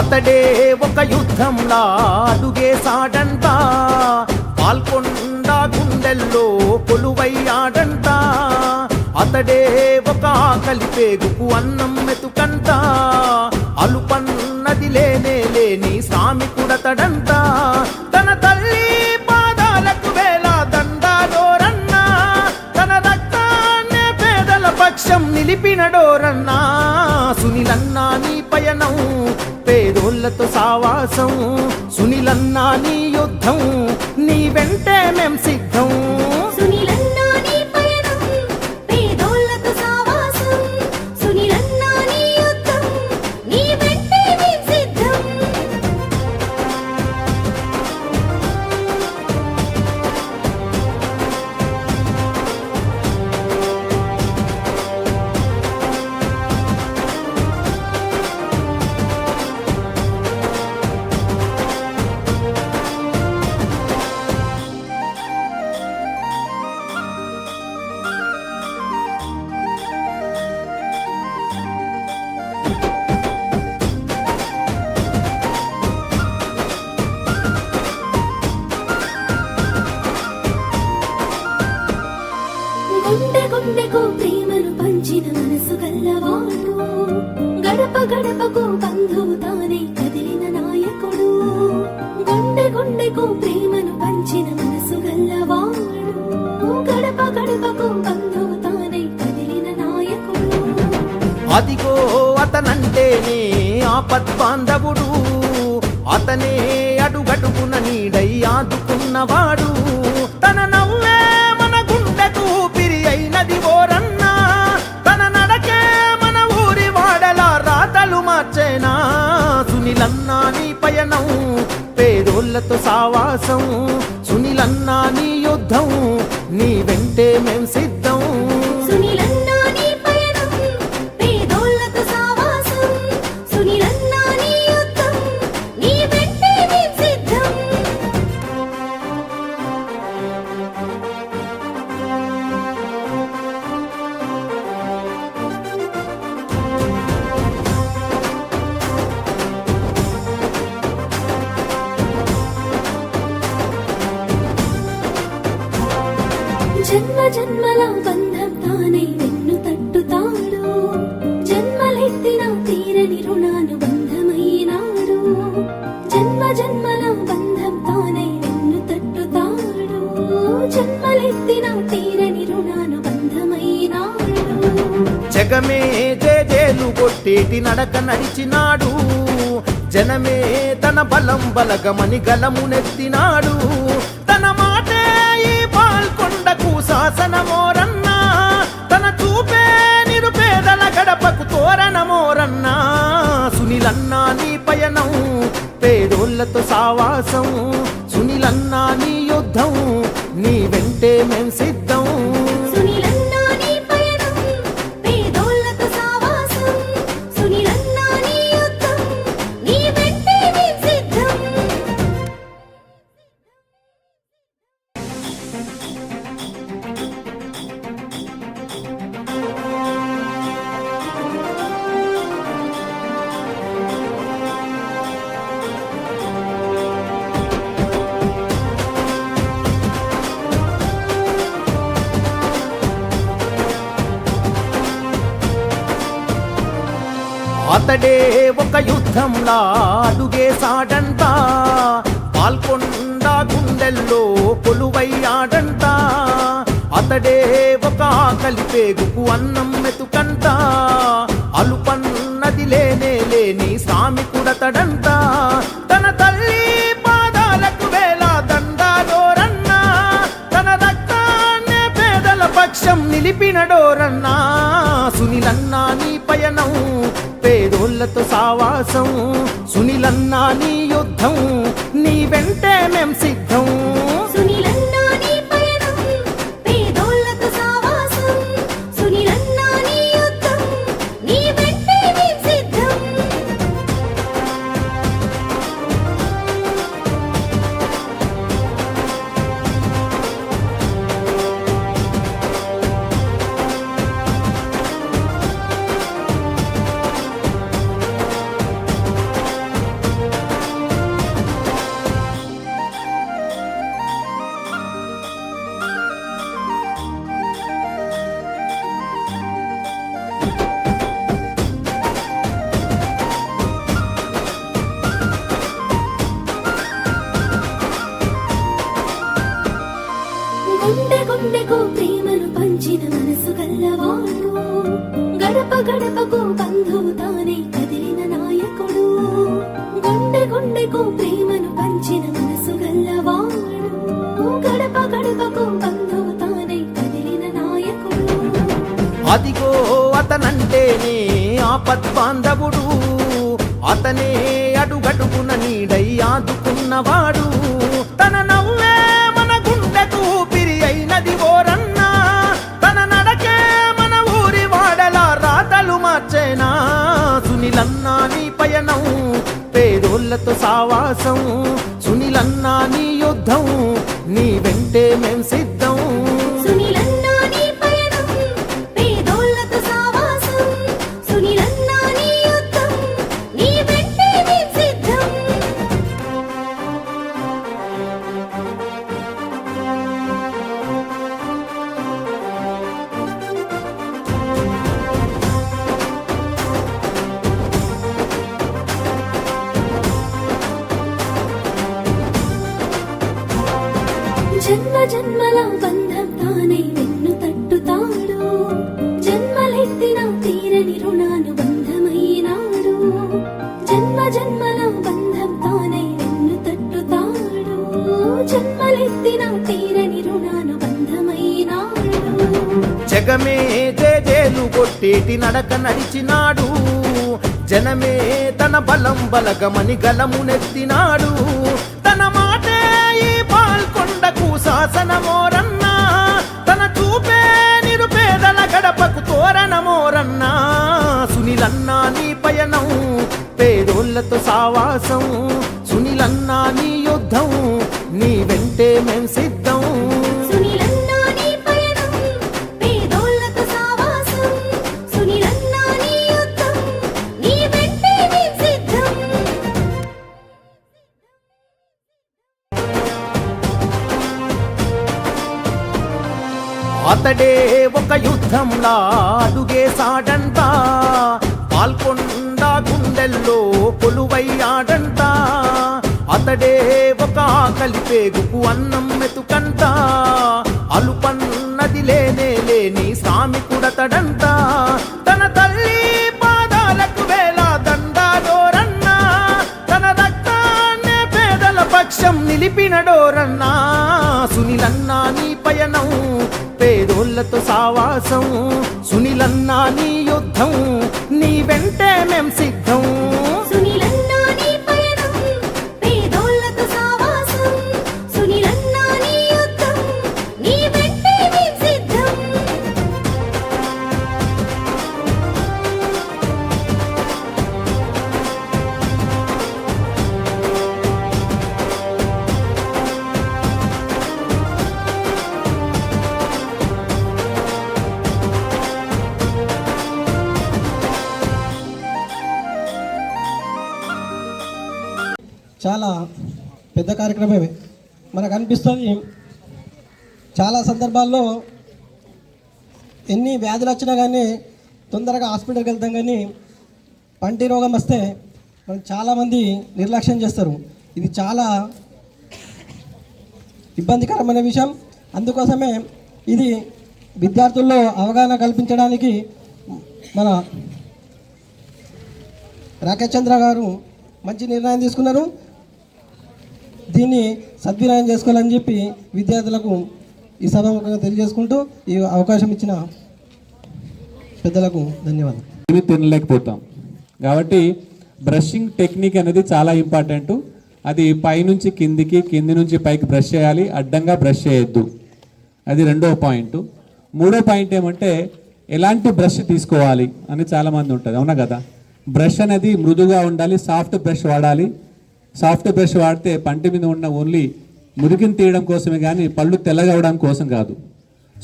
అతడే ఒక యుద్ధంలా అడుగే సాడంతా. పాల్గొన్న పాల్కొండ గుండెల్లో కొలువయ్యాడంట అతడే ఒక ఆకలి పేగుకు అన్నం మెతుకంట అలుపన్నది లేనే లేని శ్రామికుడతడంట తన తల్లి పాదాలకు వేల దండాలోరన్నా తన రక్తాన్నే పేదల పక్షం నిలిపినడోరన్నా సునిలన్నా నీ పయనం పేదోళ్ళతో సావాసం. సునిలన్నా నీ యుద్ధం నీ వెంటే అదిగో అతనంటేనే ఆపద్బాంధవుడు. అతనే అడుగడుగున నీడై ఆదుకున్నవాడు. తన నవ్వే మన గుండెకు పిరి అయినది ఓరన్న. తన నడకే మన ఊరి వాడల రాతలు మార్చేనా. సునీలన్నా నీ పయనం పేదోళ్ళతో సావాసం. సునీలన్నా నీ యుద్ధం నీ వెంటే మేం సిద్ధం. జన్మ జన్మల బంధం తానే నిన్ను తట్టుతాడు. జన్మలెత్తిన తీరని రుణాను బంధమైనాడు జన్మ జన్మల బంధం తానే నిన్ను తట్టుతాడు. జన్మలెత్తిన తీరని రుణాను బంధమైనాడు జగమే జేజేలు కొట్టేటి నడక నడిచినాడు. జనమే తన బలం బలగమని గలమునెత్తినాడు. సునీలన్నా నీ పయనం పేదోళ్ళతో సావాసం. సునీలన్నా నీ యుద్ధం నీ వెంటే మేం సిద్ధం. అతడే ఒక యుద్ధంలా అడుగేశాడంట పాల్కొండ గుండెల్లో కొలువయ్యాడంట. అతడే ఒక ఆకలి పేగుకు అన్నం మెతుకంట. అలుపన్నది లేనే లేని శ్రామికుడతడంట. తన తల్లి పాదాలకు వేళ దండాలోరన్నా. తన రక్తాన్నే పేదల పక్షం నిలిపినడో పేదోళ్ళతో సావాసం సునిలన్నా నీ యుద్ధం నీ వెంటే మేం సిద్ధం. అదిగో అతనంటేనే ఆపత్ బాంధవుడు అతనే అడుగడుగున నీడై ఆదుకున్నవాడు. తన నవ్వే మన గుండెకు పిరి అయినది ఓరన్నా. తన నడకే మన ఊరి వాడల రాతలు మార్చేనా. సునిలన్నా నీ పయనం పేదోళ్ళతో సావాసం. సునిలన్నా నీ యుద్ధం నీ వెంటే మేం సిద్ధ. జన్మల బంధం తానై నిన్ను తట్టుతాడు. జన్మలెత్తిన తీరని రుణాను బంధమైనాడు. జన్మ జన్మల బంధం తానై నిన్ను తట్టుతాడు. జన్మలెత్తిన తీరని రుణాను బంధమైనాడు. జగమే జేజేలు కొట్టేటి నడక నడిచినాడు. జనమే తన బలం బలగమని గలమునెత్తినాడు. శాసనమోరన్నా తన చూపే నిరుపేదల గడపకు తోరణమోరన్నా సునిలన్నా నీ పయనం పేదోళ్ళతో సావాసం. సునీలన్నా నీ యుద్ధం నీ వెంటే మేం సిద్ధం. అతడే ఒక యుద్ధంలా అడుగేసాడంట పాల్కొండ గుండెల్లో కొలువయ్యాడంట అతడే ఒక ఆకలి పేగుకు అన్నం మెతుకంట అలుపన్నది లేనే లేని శ్రామికుడతడంట తన తల్లి పాదాలకు వేల దండాడోరన్నా తన రక్తాన్నే పేదల పక్షం నిలిపినడోరన్నా సునిలన్నా నీ పయనం పేదోళ్ళతో సావాసం సునిలన్నా నీ యుద్ధం నీ వెంటే మేం సిద్ధం. చాలా పెద్ద కార్యక్రమమే. మనకు అనిపిస్తుంది చాలా సందర్భాల్లో ఎన్ని వ్యాధులు వచ్చినా కానీ తొందరగా హాస్పిటల్కి వెళ్తాం కానీ పంటి రోగం వస్తే మనం చాలామంది నిర్లక్ష్యం చేస్తారు. ఇది చాలా ఇబ్బందికరమైన విషయం. అందుకోసమే ఇది విద్యార్థుల్లో అవగాహన కల్పించడానికి మన రాకేష్ చంద్ర గారు మంచి నిర్ణయం తీసుకున్నారు. దీన్ని సద్వినియోగం చేసుకోవాలని చెప్పి విద్యార్థులకు ఈ సభాముఖంగా తెలియజేసుకుంటూ ఈ అవకాశం ఇచ్చిన పెద్దలకు ధన్యవాదాలు. తినలేకపోతాం. కాబట్టి బ్రషింగ్ టెక్నిక్ అనేది చాలా ఇంపార్టెంట్. అది పైనుంచి కిందికి కింది నుంచి పైకి బ్రష్ చేయాలి అడ్డంగా బ్రష్ చేయొద్దు. అది రెండో పాయింట్. మూడో పాయింట్ ఏమంటే ఎలాంటి బ్రష్ తీసుకోవాలి అని చాలామంది ఉంటుంది అవునా కదా? బ్రష్ అనేది మృదుగా ఉండాలి సాఫ్ట్ బ్రష్ వాడాలి. సాఫ్ట్ బ్రష్ వాడితే పంటి మీద ఉన్న ఓన్లీ మురికిని తీయడం కోసమే కానీ పళ్ళు తెల్లగవడం కోసం కాదు.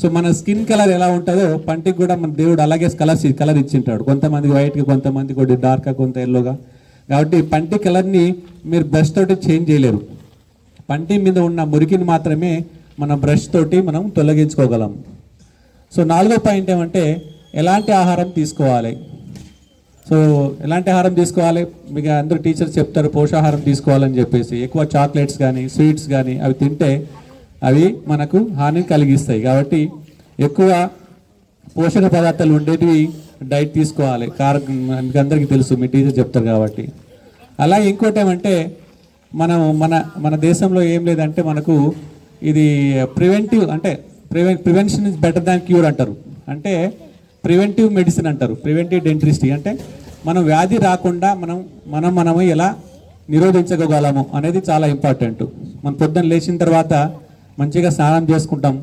సో మన స్కిన్ కలర్ ఎలా ఉంటుందో పంటికి కూడా మన దేవుడు అలాగే కలర్ కలర్ ఇచ్చింటాడు. కొంతమంది వైట్గా కొంతమంది కొద్ది డార్క్గా కొంత ఎల్లోగా కాబట్టి పంటి కలర్ని మీరు బ్రష్ తోటి చేంజ్ చేయలేరు. పంటి మీద ఉన్న మురికిని మాత్రమే మన బ్రష్ తోటి మనం తొలగించుకోగలం. సో నాలుగో పాయింట్ ఏమంటే ఎలాంటి ఆహారం తీసుకోవాలి? సో ఎలాంటి ఆహారం తీసుకోవాలి? మీకు అందరూ టీచర్స్ చెప్తారు పోషాహారం తీసుకోవాలని చెప్పేసి. ఎక్కువ చాక్లెట్స్ కానీ స్వీట్స్ కానీ అవి తింటే అవి మనకు హాని కలిగిస్తాయి. కాబట్టి ఎక్కువ పోషక పదార్థాలు ఉండేటివి డైట్ తీసుకోవాలి. కార మీకు అందరికీ తెలుసు మీ టీచర్ చెప్తారు కాబట్టి. అలాగే ఇంకోటి ఏమంటే మనం మన మన దేశంలో ఏం లేదంటే మనకు ఇది ప్రివెంటివ్ అంటే preven prevention is better than cure అంటారు. అంటే ప్రివెంటివ్ మెడిసిన్ అంటారు ప్రివెంటివ్ డెంటిస్ట్రీ. అంటే మనం వ్యాధి రాకుండా మనం మనం మనము ఎలా నిరోధించగలము అనేది చాలా ఇంపార్టెంట్. మనం పొద్దున్న లేచిన తర్వాత మంచిగా స్నానం చేసుకుంటాం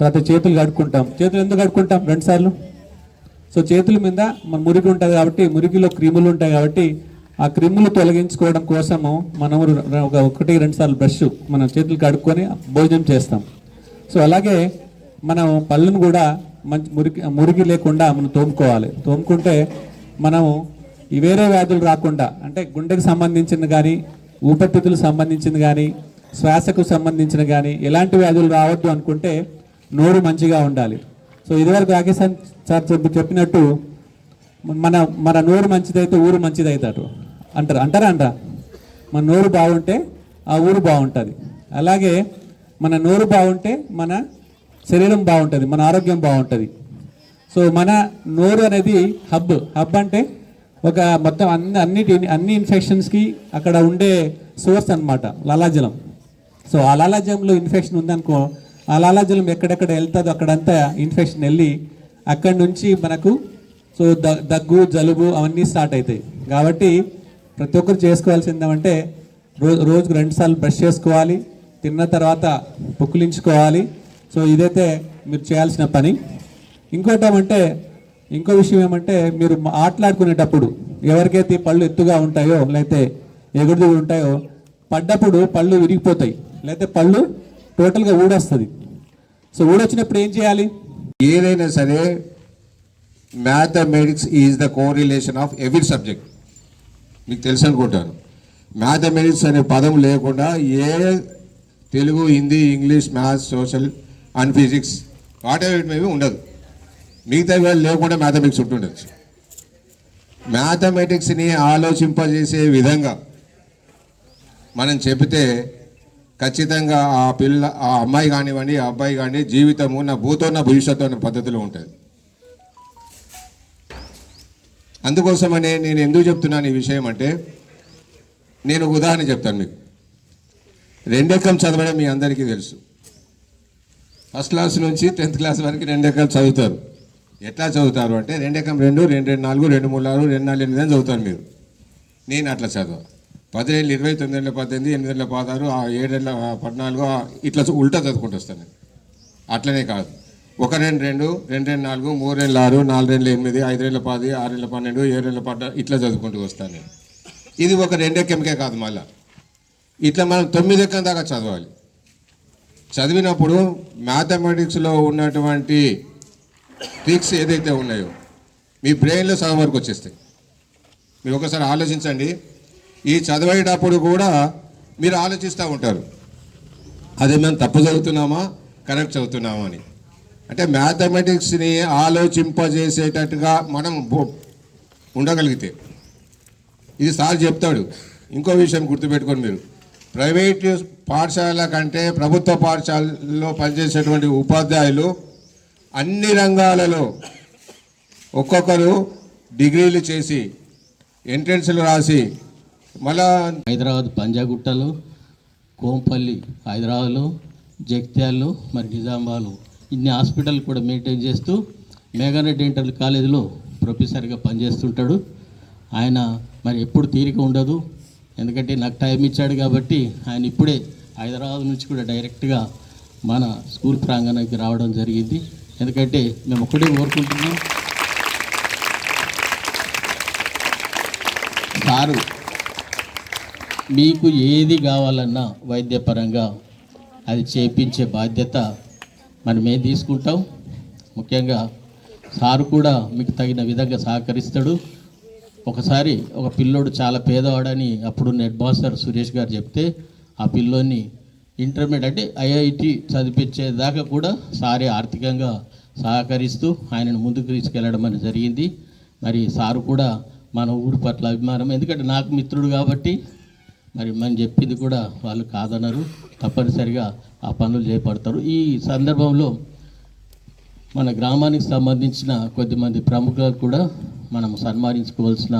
తర్వాత చేతులు కడుక్కుంటాం. చేతులు ఎందుకు కడుక్కుంటాం? రెండు సార్లు. సో చేతుల మీద మన మురికి ఉంటుంది కాబట్టి మురికిలో క్రిములు ఉంటాయి కాబట్టి ఆ క్రిములు తొలగించుకోవడం కోసము మనము ఒక ఒకటి రెండు సార్లు బ్రష్ మనం చేతులు కడుక్కొని భోజనం చేస్తాం. సో అలాగే మనం పళ్ళను కూడా మంచి మురికి మురికి లేకుండా మనం తోముకోవాలి. తోముకుంటే మనము ఈ వేరే వ్యాధులు రాకుండా అంటే గుండెకు సంబంధించిన కానీ ఊపిరితిత్తులకు సంబంధించింది కానీ శ్వాసకు సంబంధించిన కానీ ఎలాంటి వ్యాధులు రావద్దు అనుకుంటే నోరు మంచిగా ఉండాలి. సో ఇదివరకు రాకేశాన్ సార్ చెప్పి చెప్పినట్టు మన మన నోరు మంచిదైతే ఊరు మంచిదవుతాడు అంటారు అంటారా అంటారా? మన నోరు బాగుంటే ఆ ఊరు బాగుంటుంది. అలాగే మన నోరు బాగుంటే మన శరీరం బాగుంటుంది మన ఆరోగ్యం బాగుంటుంది. సో మన నోరు అనేది హబ్. హబ్ అంటే ఒక మొత్తం అన్ని అన్నిటి అన్ని ఇన్ఫెక్షన్స్కి అక్కడ ఉండే సోర్స్ అన్నమాట లాలాజలం. సో ఆ లాలాజలంలో ఇన్ఫెక్షన్ ఉందనుకో ఆ లాలాజలం ఎక్కడెక్కడ వెళ్తుందో అక్కడంతా ఇన్ఫెక్షన్ వెళ్ళి అక్కడి నుంచి మనకు సో దగ్గు జలుబు అవన్నీ స్టార్ట్ అవుతాయి కాబట్టి ప్రతి ఒక్కరు చేసుకోవాల్సింది ఏమంటే రోజు రోజుకు రెండుసార్లు బ్రష్ చేసుకోవాలి తిన్న తర్వాత పుక్కిలించుకోవాలి సో ఇదైతే మీరు చేయాల్సిన పని. ఇంకోటి ఏమంటే ఇంకో విషయం ఏమంటే మీరు ఆటలాడుకునేటప్పుడు ఎవరికైతే పళ్ళు ఎత్తుగా ఉంటాయో లేకపోతే ఎగుడు దిగుడు ఉంటాయో పడ్డప్పుడు పళ్ళు విరిగిపోతాయి. లేకపోతే పళ్ళు టోటల్గా ఊడొస్తుంది. సో ఊడొచ్చినప్పుడు ఏం చేయాలి? ఏదైనా సరే mathematics is the correlation of every subject మీకు తెలుసు అనుకుంటాను. మ్యాథమెటిక్స్ అనే పదం లేకుండా ఏ Telugu Hindi English maths social and physics whatever it may be ఉండదు. మిగతా వేళ లేకుండా మ్యాథమెటిక్స్ ఉంటుండొచ్చు. మ్యాథమెటిక్స్ని ఆలోచింపజేసే విధంగా మనం చెబితే ఖచ్చితంగా ఆ పిల్ల ఆ అమ్మాయి కానివ్వండి ఆ అబ్బాయి కానీ జీవితము నా భూతో నా భవిష్యత్తు అనే పద్ధతిలో ఉంటుంది. అందుకోసమనే నేను ఎందుకు చెప్తున్నాను ఈ విషయం అంటే నేను ఒక ఉదాహరణ చెప్తాను మీకు. రెండెక్కం చదవడం మీ అందరికీ తెలుసు. ఫస్ట్ క్లాస్ నుంచి టెన్త్ క్లాస్ వరకు రెండెక్కలు చదువుతారు. ఎట్లా చదువుతారు అంటే రెండెక్కం రెండు రెండు రెండు నాలుగు రెండు మూడు నాలుగు రెండు నాలుగు ఎనిమిది అని చదువుతారు మీరు. నేను అట్లా చదువు పదిహేను ఇరవై తొమ్మిది పద్దెనిమిది ఎనిమిది ఏళ్ళ పదహారు ఆ ఏడేళ్ళ పద్నాలుగు ఇట్లా ఉల్టా చదువుకుంటూ వస్తాను నేను. అట్లనే కాదు. ఒక రెండు రెండు రెండు రెండు నాలుగు మూడు రెండు ఆరు నాలుగు రెండు ఎనిమిది ఐదు రెండు పది ఆరు రెండు పన్నెండు ఏడు రెండు ఇట్లా చదువుకుంటూ వస్తాను నేను. ఇది ఒక రెండెక్కంకే కాదు మళ్ళీ. ఇట్లా మనం తొమ్మిది ఎక్కం దాకా చదవాలి. చదివినప్పుడు మ్యాథమెటిక్స్లో ఉన్నటువంటి ట్రిక్స్ ఏదైతే ఉన్నాయో మీ బ్రెయిన్లో సగం వరకు వచ్చేస్తాయి. మీరు ఒకసారి ఆలోచించండి. ఈ చదివేటప్పుడు కూడా మీరు ఆలోచిస్తూ ఉంటారు. అదే మేము తప్పు చదువుతున్నామా కరెక్ట్ చదువుతున్నామా అని. అంటే మ్యాథమెటిక్స్ని ఆలోచింపజేసేటట్టుగా మనం ఉండగలిగితే. ఇది సార్ చెప్తాడు. ఇంకో విషయం గుర్తుపెట్టుకోండి మీరు. ప్రైవేట్ పాఠశాల కంటే ప్రభుత్వ పాఠశాలలో పనిచేసేటువంటి ఉపాధ్యాయులు అన్ని రంగాలలో ఒక్కొక్కరు డిగ్రీలు చేసి ఎంట్రన్స్లు రాసి మళ్ళా హైదరాబాద్ పంజాగుట్టలో కోంపల్లి హైదరాబాద్లో జగిత్యాల్లో మరి నిజామాబాద్లో ఇన్ని హాస్పిటల్ కూడా మెయింటైన్ చేస్తూ మేఘారెడ్డి ఇంటర్ కాలేజీలో ప్రొఫెసర్గా పనిచేస్తుంటాడు. ఆయన మరి ఎప్పుడు తీరిక ఉండదు. ఎందుకంటే నాకు టైం ఇచ్చాడు కాబట్టి ఆయన ఇప్పుడే హైదరాబాద్ నుంచి కూడా డైరెక్ట్గా మన స్కూల్ ప్రాంగణానికి రావడం జరిగింది. ఎందుకంటే మేము ఒకటే కోరుకుంటున్నాం. సారు మీకు ఏది కావాలన్నా వైద్యపరంగా అది చేపించే బాధ్యత మనమే తీసుకుంటాం. ముఖ్యంగా సారు కూడా మీకు తగిన విధంగా సహకరిస్తాడు. ఒకసారి ఒక పిల్లోడు చాలా పేదవాడని అప్పుడు నెట్ బాస్టర్ సురేష్ గారు చెప్తే ఆ పిల్లోని ఇంటర్మీడియట్ అంటే ఐఐటి చదివించేదాకా కూడా సారే ఆర్థికంగా సహకరిస్తూ ఆయనను ముందుకు తీసుకెళ్ళడం అనేది జరిగింది. మరి సారు కూడా మన ఊరు పట్ల అభిమానం. ఎందుకంటే నాకు మిత్రుడు కాబట్టి మరి మనం చెప్పింది కూడా వాళ్ళు కాదన్నారు తప్పనిసరిగా ఆ పనులు చేపడతారు. ఈ సందర్భంలో మన గ్రామానికి సంబంధించిన కొద్దిమంది ప్రముఖులకు కూడా మనం సన్మానించుకోవాల్సిన